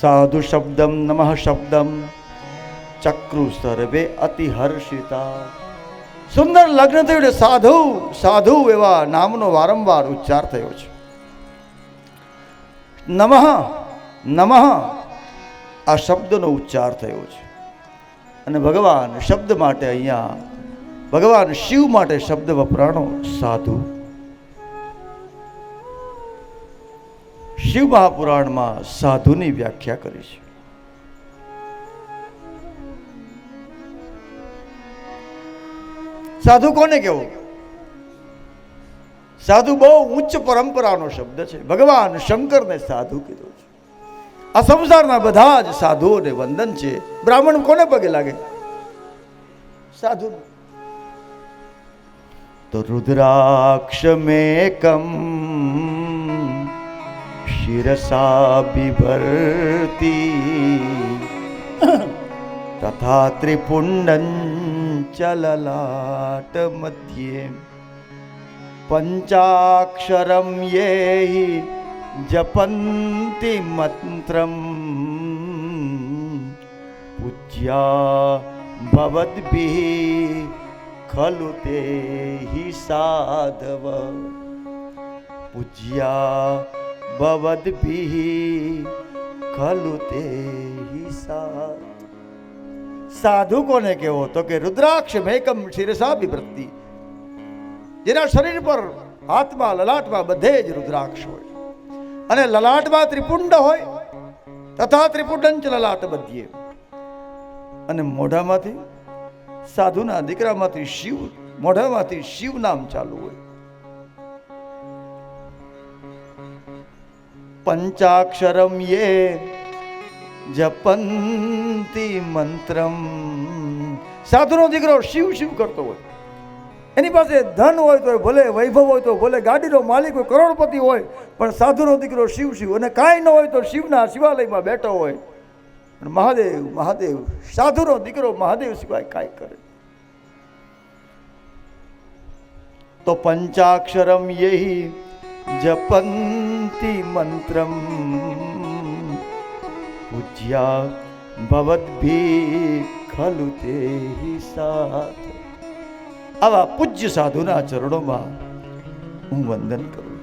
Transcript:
સાધુ શબ્દમ નમઃ શબ્દમ ચક્રુ સર્વે અતિહર્ષિતા સુંદર લગ્ન થયું એટલે સાધુ સાધુ એવા નામનો વારંવાર ઉચ્ચાર થયો છે નમઃ નમઃ આ શબ્દનો ઉચ્ચાર થયો છે અને ભગવાન શબ્દ માટે અહીંયા, ભગવાન શિવ માટે શબ્દ વપરાણો સાધુ શિવ મહાપુરાણમાં સાધુની વ્યાખ્યા કરી છે. સાધુ કોને કેવો સાધુ બહુ ઉચ્ચ પરંપરાનો શબ્દ છે. ભગવાન શંકરને સાધુ કીધો છે. આ સંસારના બધા જ સાધુઓને વંદન છે. બ્રાહ્મણ કોને પગે લાગે? સાધુ તો રુદ્રાક્ષ મેકમ શિરસા બિભર્તી તથા ત્રિપુંડં ચલલાટ મધ્યે પંચાક્ષરમ યે જપંતિ મંત્રમ પૂજ્યા ભવદ્ભિ ખલુ તે સાધવ પૂજ્યા ભવદ્ભિः ખલુ તે સાધુ કોને કેવો તો કે રુદ્રાક્ષ મેકમ શિરસા વિવૃત્તિ જેના શરીર પર હાથમાં, લલાટમાં બધે જ રુદ્રાક્ષ હોય. અને લલાટમાં ત્રિપુંડ હોય, તથા ત્રિપુંડંચ લલાટ બધીએ અને મોઢામાંથી સાધુના દીકરામાંથી શિવ, મોઢામાંથી શિવ નામ ચાલુ હોય. પંચાક્ષરમ યે જપંતી મંત્રમ સાધુનો દીકરો શિવ શિવ કરતો હોય એની પાસે ધન હોય તો ભલે વૈભવ હોય તો ભલે ગાડીનો માલિક હોય કરોડપતિ હોય પણ સાધુનો દીકરો શિવ શિવ અને કાંઈ ન હોય તો શિવના શિવાલયમાં બેઠો હોય અને મહાદેવ મહાદેવ સાધુનો દીકરો મહાદેવ સિવાય કાંઈ કરે તો પંચાક્ષરમ યહી જપંતી મંત્રમ પૂજ્યા ભવદ્ભી ખલુ તે સાથ આવા પૂજ્ય સાધુના ચરણોમાં હું વંદન કરું